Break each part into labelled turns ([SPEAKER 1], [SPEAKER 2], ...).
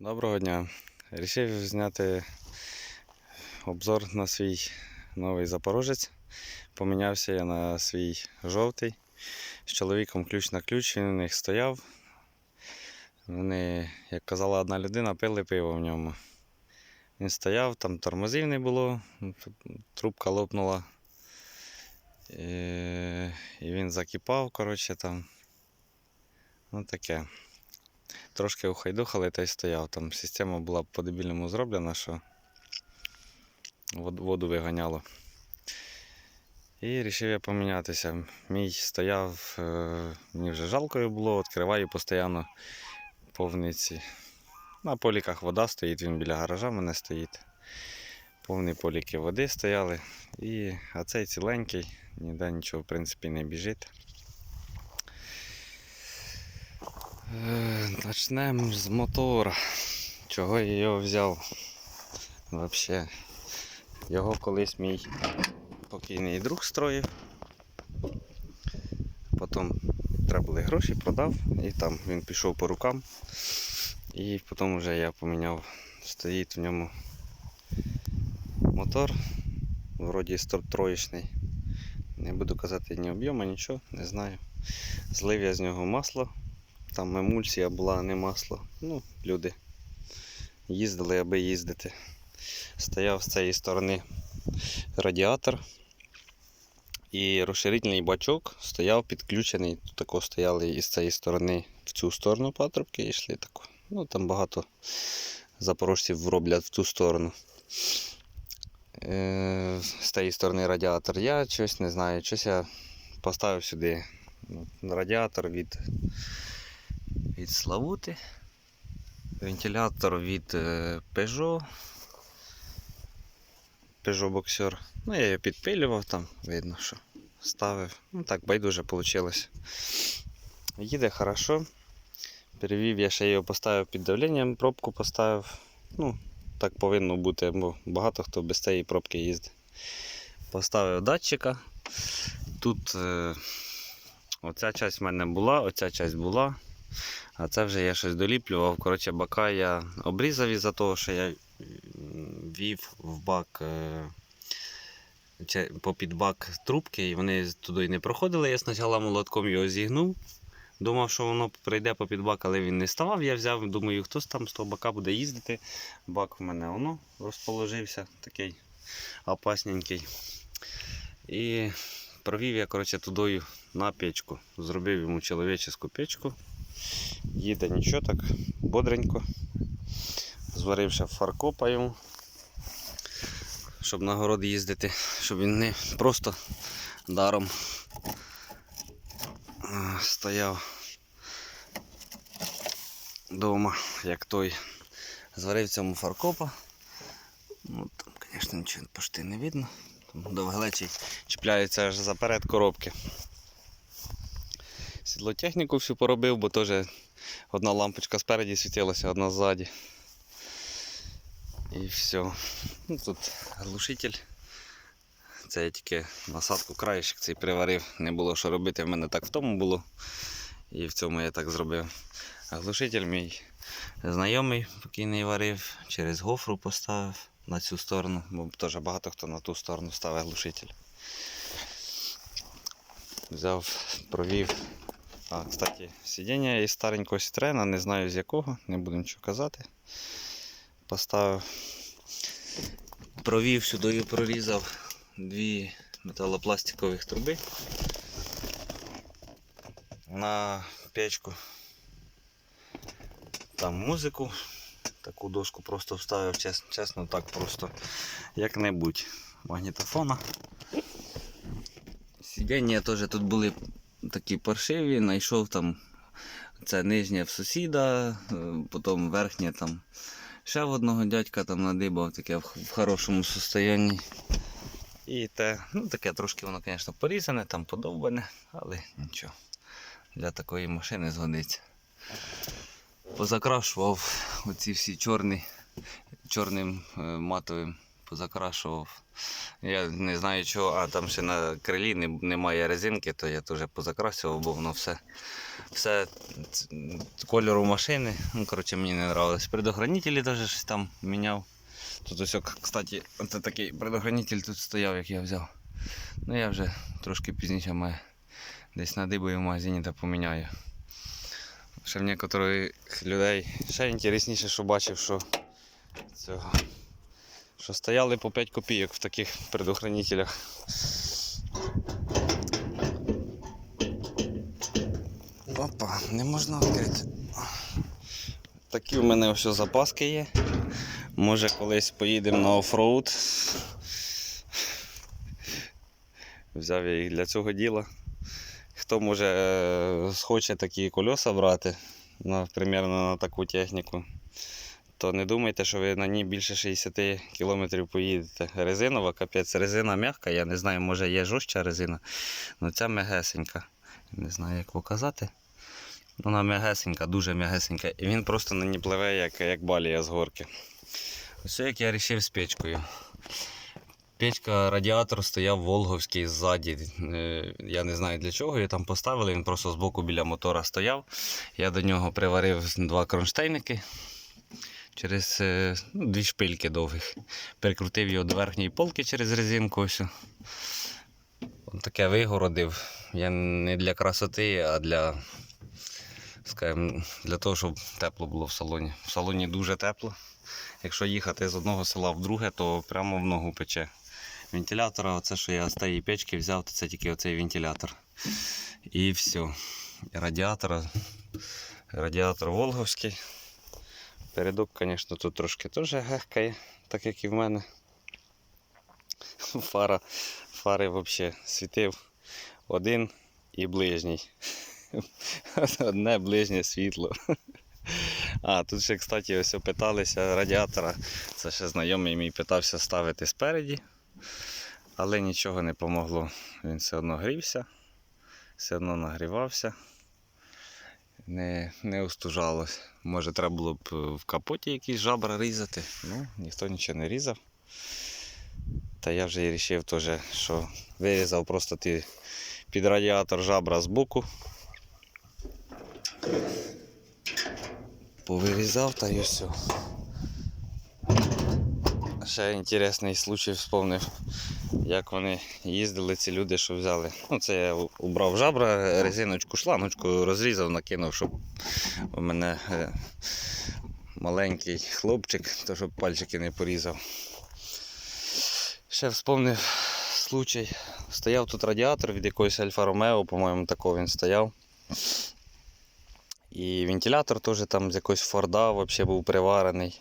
[SPEAKER 1] Доброго дня. Рішив зняти обзор на свій новий запорожець. Помінявся я на свій жовтий. З чоловіком ключ на ключ, він у них стояв. Вони, як казала одна людина, пили пиво в ньому. Він стояв, там тормозів не було, трубка лопнула. І, він закипав, коротше там. Ну таке. Трошки ухайдухали та й стояв. Там система була по-дебільному зроблена, що воду виганяло. І вирішив я помінятися. Мій стояв, е, мені вже жалкою було, відкриваю постійно повниці. На поліках вода стоїть, він біля гаража мене стоїть. Повні поліки води стояли. І, а цей ціленький, ніде нічого в принципі не біжить. Е, Начнемо з мотора. Чого я його взяв? Вообще. Його колись мій покійний друг строїв. Потім треба були гроші, продав і там він пішов по рукам. І потім вже я поміняв. Стоїть в ньому мотор. Вроді троєчний. Не буду казати ні об'єму, нічого, не знаю. Злив я з нього масло. Там емульсія була, а не масло. Ну, люди їздили, аби їздити. Стояв з цієї сторони радіатор. І розширительний бачок стояв підключений. Тут тако стояли із цієї сторони в цю сторону патрубки і йшли тако. Ну там багато запорожців роблять в ту сторону. Е, з тієї сторони радіатор. Я щось не знаю, щось я поставив сюди ну, радіатор від від Славути, вентилятор від е, Peugeot. Peugeot Boxer. Ну, я його підпилював там, видно, що ставив. Ну так, байдуже вийшло. Їде хорошо. Перевів, я ще його поставив під давленням, пробку поставив. Ну, так повинно бути, бо багато хто без цієї пробки їздить. Поставив датчика. Тут е, оця часть в мене була, оця часть була. А це вже я щось доліплював. Коротше, бака я обрізав із-за того, що я вів в бак е, попід бак трубки, і вони туди не проходили. Я спочатку молотком його зігнув. Думав, що воно прийде попід бак, але він не ставав. Я взяв, думаю, хтось там з того бака буде їздити. Бак в мене воно розположився, такий опасненький. І провів я коротше, тудою на печку. Зробив йому чоловіческу печку. Їде нічого так, бодренько. Зварив ще фаркопа йому, щоб на город їздити, щоб він не просто даром стояв вдома, як той. Зварив цьому фаркопа. Ну, там, звісно, нічого почти не видно. Там чіпляється аж заперед коробки. Сідлотехніку всю поробив, бо теж одна лампочка спереді світилася, одна ззаді. І все. Ну, тут глушитель. Це я тільки насадку краєшок цей приварив. Не було що робити, в мене так в тому було. І в цьому я так зробив. Глушитель мій знайомий покійний варив, через гофру поставив на цю сторону, бо теж багато хто на ту сторону ставить глушитель. Взяв, провів. А, кстати, сидіння із старенького Citroёn, не знаю з якого, не буду нічого казати. Поставив, провів сюди і прорізав дві металопластикових труби на печку. Там музику, таку дошку просто вставив, чесно, чесно так просто як-небудь магнітофона. Сидіння теж тут були такі паршиві, знайшов там це нижнє в сусіда, е, потім верхнє там ще в одного дядька там надибав таке в, хорошому состоянні. І те, ну таке трошки воно, звісно, порізане, там подовбане, але нічого. Для такої машини згодиться. Позакрашував оці всі чорні, чорним е, матовим позакрашував. Я не знаю чого, а там ще на крилі немає резинки, то я теж позакрасував, бо воно все, все кольору машини. Ну, коротше, мені не нравилось. Предохранителі теж щось там міняв. Тут ось, кстати, це такий предохранитель тут стояв, як я взяв. Ну я вже трошки пізніше маю десь надибаю в магазині та поміняю. Ще в некоторих людей ще інтересніше, що бачив, що цього. Що стояли по 5 копійок в таких предохранителях. Опа, не можна відкрити. Такі в мене ось запаски є. Може колись поїдемо на офроуд. Взяв я їх для цього діла. Хто може е, схоче такі кольоса брати, на, примерно на таку техніку, то не думайте, що ви на ній більше 60 км поїдете. Резинова, капець, резина м'яка, я не знаю, може є жорстча резина, але ця м'ягесенька. Не знаю, як показати. Вона м'ягесенька, дуже м'ягесенька. І він просто на ній пливе, як, як балія з горки. Ось як я вирішив з печкою. Печка, радіатор стояв Волговський ззаді. Е, Я не знаю для чого його там поставили, він просто збоку біля мотора стояв. Я до нього приварив два кронштейники через е, ну, дві шпильки довгих. Прикрутив його до верхньої полки через резинку. Ось. От таке вигородив. Я не для красоти, а для, скажімо, для того, щоб тепло було в салоні. В салоні дуже тепло. Якщо їхати з одного села в друге, то прямо в ногу пече. Вентилятора, оце, що я з тієї печки взяв, то це тільки оцей вентилятор. І все. Радіатор, радіатор Волговський. Передок, звісно, тут трошки теж гехкає, так як і в мене. Фара, фари взагалі світив один і ближній. Одне ближнє світло. А, тут ще, кстати, ось питалися радіатора. Це ще знайомий мій питався ставити спереді, але нічого не помогло. Він все одно грівся, все одно нагрівався, не, не устужалось. Може, треба було б в капоті якісь жабра різати. Ну, ніхто нічого не різав. Та я вже і вирішив що вирізав просто ті під радіатор жабра з боку. Повирізав та і все. Ще інтересний случай вспомнив, як вони їздили, ці люди, що взяли. Ну, це я убрав жабра, резиночку, шланочку розрізав, накинув, щоб у мене е, маленький хлопчик, то щоб пальчики не порізав. Ще вспомнив случай. Стояв тут радіатор від якоїсь Альфа Ромео, по-моєму, такого він стояв. І вентилятор теж там з якогось Форда взагалі був приварений.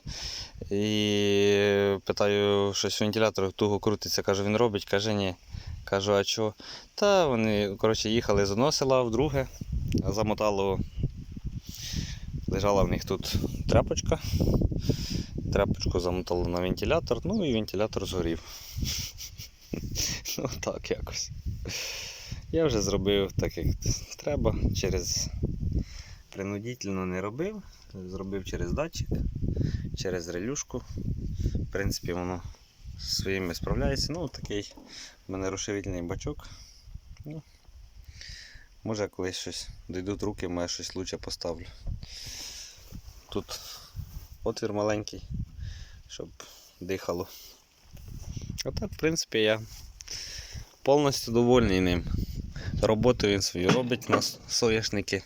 [SPEAKER 1] І питаю, щось вентилятор туго крутиться, кажу, він робить, каже, ні. Кажу, а що? Та вони коротше, їхали з одного села в друге, замотало. Лежала в них тут тряпочка. Тряпочку замотало на вентилятор, ну і вентилятор згорів. Ну так якось. Я вже зробив так, як треба, через принудительно не робив, зробив через датчик, через релюшку. В принципі, воно своїми справляється. Ну, такий в мене розширительний бачок. Ну, може колись щось дійдуть руки, може щось лучше поставлю. Тут отвір маленький, щоб дихало. А так, в принципі, я повністю довольний ним. Роботу він свою робить, у нас соняшники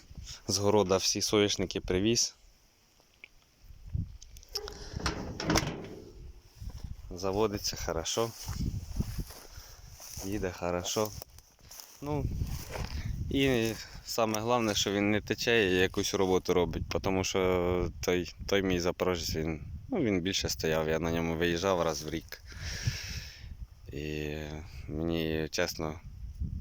[SPEAKER 1] з города всі соняшники привіз. Заводиться хорошо. Їде хорошо. Ну і саме головне, що він не тече і якусь роботу робить, тому що той, той мій запорожець, він, ну, він більше стояв, я на ньому виїжджав раз в рік. І мені чесно,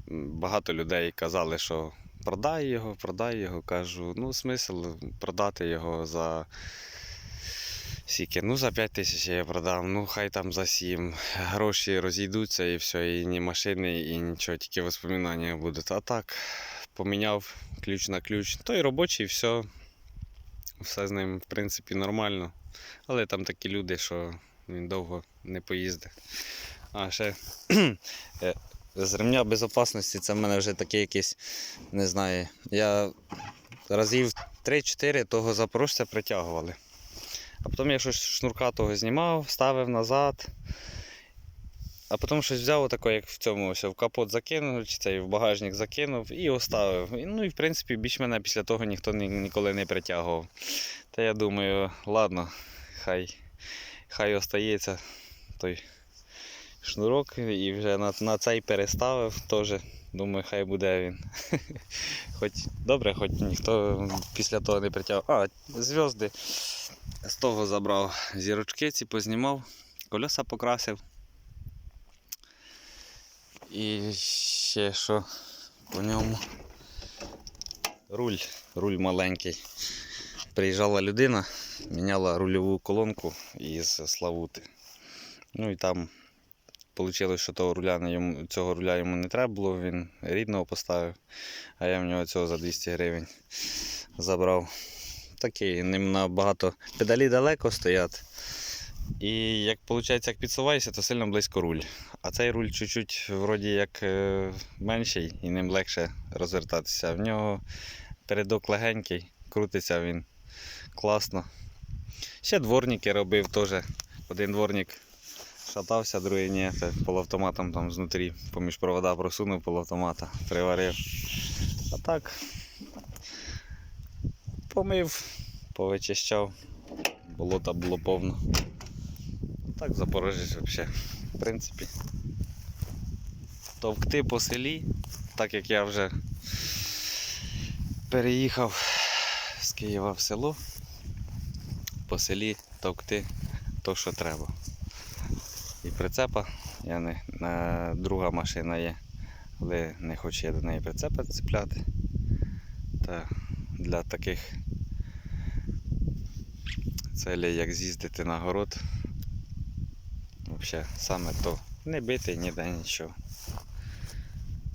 [SPEAKER 1] багато людей казали, що продай його, продай його. Кажу, ну смисл продати його за скільки? Ну за 5 тисяч я продам, ну хай там за 7. Гроші розійдуться і все, і ні машини, і нічого, тільки воспоминання будуть. А так, поміняв ключ на ключ. Той робочий, все. Все з ним, в принципі, нормально. Але там такі люди, що він довго не поїздить. А ще е, з ремня безпечності це в мене вже такий якийсь, не знаю. Я разів 3-4 того запорожця притягували. А потім я щось шнурка того знімав, ставив назад. А потім щось взяв отако, як в цьому, ось в капот закинув, чи цей в багажник закинув і оставив. Ну і в принципі більш мене після того ніхто ні, ніколи не притягував. Та я думаю, ладно, хай, хай остається той шнурок і вже на, на цей переставив теж. Думаю, хай буде він. Хоч добре, хоч ніхто після того не притягав. А, зв'язки з того забрав. Зірочки ці познімав, кольоса покрасив. І ще що по ньому. Руль, руль маленький. Приїжджала людина, міняла рульову колонку із Славути. Ну і там вийшло, що того руля на йому, цього руля йому не треба було, він рідного поставив, а я в нього цього за 200 гривень забрав. Такий, ним набагато педалі далеко стоять. І як виходить, як підсуваєшся, то сильно близько руль. А цей руль чуть-чуть вроді як е, менший і ним легше розвертатися. В нього передок легенький, крутиться він класно. Ще дворники робив теж. Один дворник шатався, другий ні. Це полуавтоматом там знутрі поміж провода просунув полуавтомата, приварив. А так помив, повичищав, болота було повно. Так Запорожець взагалі. В принципі. Товкти по селі, так як я вже переїхав з Києва в село, по селі товкти то, що треба. Прицепа, я не, на, друга машина є, але не хочу я до неї прицепа цепляти. Та для таких целей, як з'їздити на город, взагалі саме то. Не битий ніде нічого.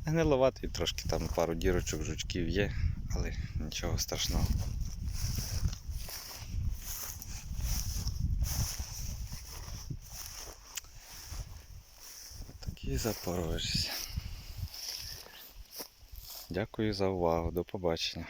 [SPEAKER 1] Гниловатий трошки там пару дірочок, жучків є, але нічого страшного. Такий запорожець. Дякую за увагу. До побачення.